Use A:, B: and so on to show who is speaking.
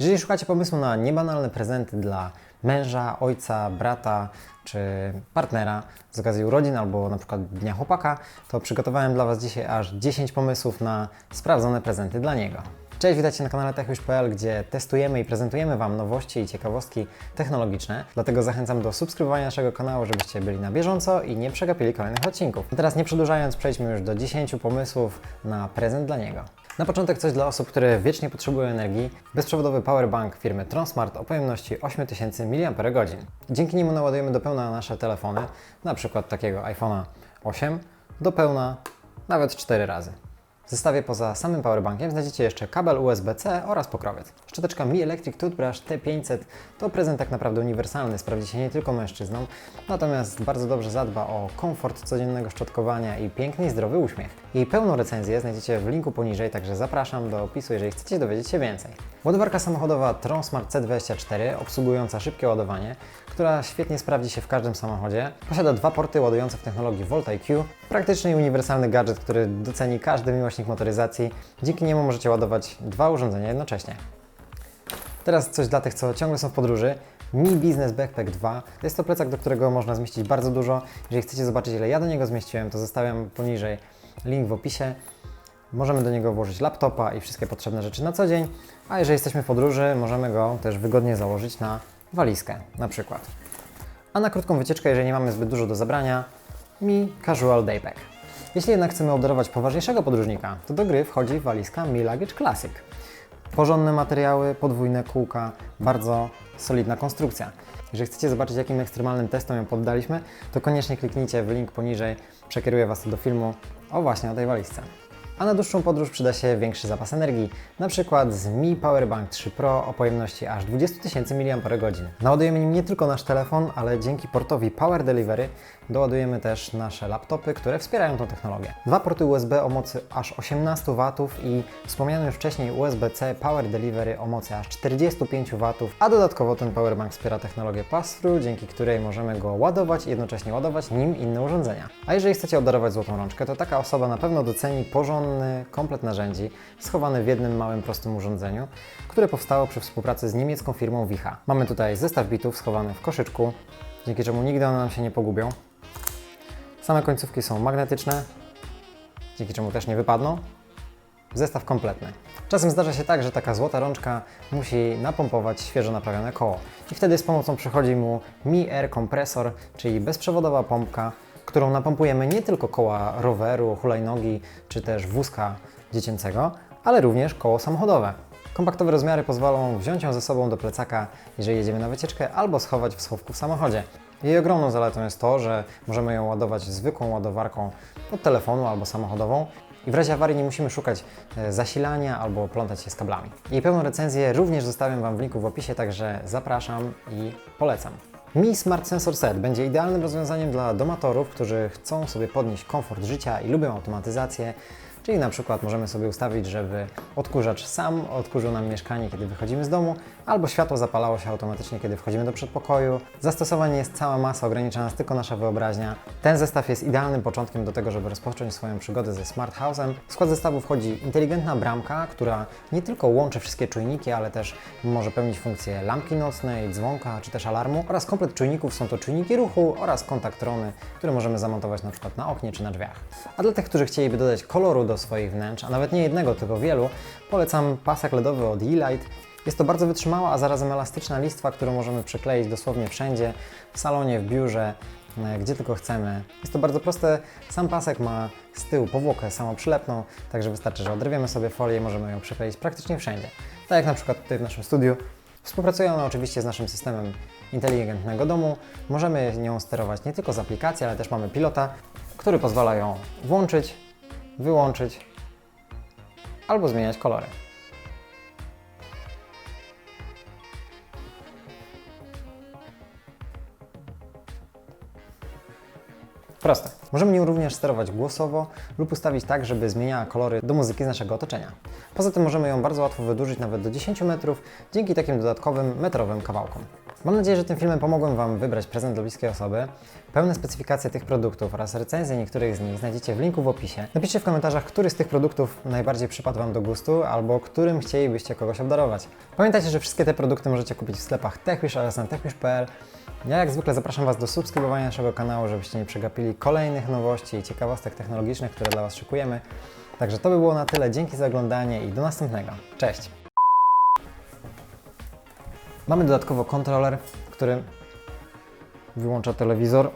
A: Jeżeli szukacie pomysłu na niebanalne prezenty dla męża, ojca, brata czy partnera z okazji urodzin albo na przykład dnia chłopaka, to przygotowałem dla Was dzisiaj aż 10 pomysłów na sprawdzone prezenty dla niego. Cześć, witajcie na kanale TechWish.pl, gdzie testujemy i prezentujemy Wam nowości i ciekawostki technologiczne. Dlatego zachęcam do subskrybowania naszego kanału, żebyście byli na bieżąco i nie przegapili kolejnych odcinków. A teraz nie przedłużając, przejdźmy już do 10 pomysłów na prezent dla niego. Na początek coś dla osób, które wiecznie potrzebują energii. Bezprzewodowy powerbank firmy Transmart o pojemności 8000 mAh. Dzięki niemu naładujemy do pełna nasze telefony, na przykład takiego iPhone'a 8, do pełna nawet 4 razy. W zestawie poza samym powerbankiem znajdziecie jeszcze kabel USB-C oraz pokrowiec. Szczoteczka Mi Electric Toothbrush T500 to prezent tak naprawdę uniwersalny, sprawdzi się nie tylko mężczyznom, natomiast bardzo dobrze zadba o komfort codziennego szczotkowania i piękny i zdrowy uśmiech. Jej pełną recenzję znajdziecie w linku poniżej, także zapraszam do opisu, jeżeli chcecie dowiedzieć się więcej. Ładowarka samochodowa Tronsmart C24, obsługująca szybkie ładowanie, która świetnie sprawdzi się w każdym samochodzie. Posiada dwa porty ładujące w technologii Volt IQ, praktyczny i uniwersalny gadżet, który doceni każdy miłośnik motoryzacji. Dzięki niemu możecie ładować dwa urządzenia jednocześnie. Teraz coś dla tych, co ciągle są w podróży. Mi Business Backpack 2. Jest to plecak, do którego można zmieścić bardzo dużo. Jeżeli chcecie zobaczyć, ile ja do niego zmieściłem, to zostawiam poniżej link w opisie. Możemy do niego włożyć laptopa i wszystkie potrzebne rzeczy na co dzień, a jeżeli jesteśmy w podróży, możemy go też wygodnie założyć na walizkę na przykład. A na krótką wycieczkę, jeżeli nie mamy zbyt dużo do zabrania, Mi Casual Daypack. Jeśli jednak chcemy obdarować poważniejszego podróżnika, to do gry wchodzi walizka Mi Luggage Classic. Porządne materiały, podwójne kółka, bardzo solidna konstrukcja. Jeżeli chcecie zobaczyć, jakim ekstremalnym testom ją poddaliśmy, to koniecznie kliknijcie w link poniżej, przekieruję Was do filmu o właśnie o tej walizce. A na dłuższą podróż przyda się większy zapas energii, przykład z Mi Powerbank 3 Pro o pojemności aż 20 tysięcy mAh. Naładujemy nim nie tylko nasz telefon, ale dzięki portowi Power Delivery doładujemy też nasze laptopy, które wspierają tą technologię. Dwa porty USB o mocy aż 18 W i wspomniany już wcześniej USB-C Power Delivery o mocy aż 45 W, a dodatkowo ten powerbank wspiera technologię pass-through, dzięki której możemy go ładować i jednocześnie ładować nim inne urządzenia. A jeżeli chcecie obdarować złotą rączkę, to taka osoba na pewno doceni porządny komplet narzędzi schowany w jednym małym, prostym urządzeniu, które powstało przy współpracy z niemiecką firmą Wicha. Mamy tutaj zestaw bitów schowany w koszyczku, dzięki czemu nigdy one nam się nie pogubią. Same końcówki są magnetyczne, dzięki czemu też nie wypadną. Zestaw kompletny. Czasem zdarza się tak, że taka złota rączka musi napompować świeżo naprawione koło. I wtedy z pomocą przychodzi mu Mi Air Kompresor, czyli bezprzewodowa pompka, którą napompujemy nie tylko koła roweru, hulajnogi czy też wózka dziecięcego, ale również koło samochodowe. Kompaktowe rozmiary pozwolą wziąć ją ze sobą do plecaka, jeżeli jedziemy na wycieczkę, albo schować w schowku w samochodzie. Jej ogromną zaletą jest to, że możemy ją ładować zwykłą ładowarką od telefonu albo samochodową i w razie awarii nie musimy szukać e, zasilania albo plątać się z kablami. Jej pełną recenzję również zostawiam Wam w linku w opisie, także zapraszam i polecam. Mi Smart Sensor Set będzie idealnym rozwiązaniem dla domatorów, którzy chcą sobie podnieść komfort życia i lubią automatyzację. Czyli na przykład możemy sobie ustawić, żeby odkurzacz sam odkurzył nam mieszkanie, kiedy wychodzimy z domu, albo światło zapalało się automatycznie, kiedy wchodzimy do przedpokoju. Zastosowań jest cała masa, ogranicza nas tylko nasza wyobraźnia. Ten zestaw jest idealnym początkiem do tego, żeby rozpocząć swoją przygodę ze Smart House'em. W skład zestawu wchodzi inteligentna bramka, która nie tylko łączy wszystkie czujniki, ale też może pełnić funkcję lampki nocnej, dzwonka czy też alarmu oraz komplet czujników są to czujniki ruchu oraz kontaktrony, które możemy zamontować na przykład na oknie czy na drzwiach. A dla tych, którzy chcieliby dodać koloru do swoich wnętrz, a nawet nie jednego, tylko wielu, polecam pasek LEDowy od E-Light. Jest to bardzo wytrzymała, a zarazem elastyczna listwa, którą możemy przykleić dosłownie wszędzie, w salonie, w biurze, e, gdzie tylko chcemy. Jest to bardzo proste. Sam pasek ma z tyłu powłokę samoprzylepną, także wystarczy, że odrywiemy sobie folię i możemy ją przykleić praktycznie wszędzie. Tak jak na przykład tutaj w naszym studiu. Współpracuje ona oczywiście z naszym systemem inteligentnego domu. Możemy nią sterować nie tylko z aplikacji, ale też mamy pilota, który pozwala ją włączyć, wyłączyć albo zmieniać kolory. Proste. Możemy nią również sterować głosowo lub ustawić tak, żeby zmieniała kolory do muzyki z naszego otoczenia. Poza tym możemy ją bardzo łatwo wydłużyć nawet do 10 metrów dzięki takim dodatkowym metrowym kawałkom. Mam nadzieję, że tym filmem pomogłem Wam wybrać prezent dla bliskiej osoby. Pełne specyfikacje tych produktów oraz recenzje niektórych z nich znajdziecie w linku w opisie. Napiszcie w komentarzach, który z tych produktów najbardziej przypadł Wam do gustu albo którym chcielibyście kogoś obdarować. Pamiętajcie, że wszystkie te produkty możecie kupić w sklepach TechWish oraz na techwish.pl. Ja jak zwykle zapraszam Was do subskrybowania naszego kanału, żebyście nie przegapili kolejnych nowości i ciekawostek technologicznych, które dla Was szykujemy. Także to by było na tyle. Dzięki za oglądanie i do następnego. Cześć! Mamy dodatkowo kontroler, który wyłącza telewizor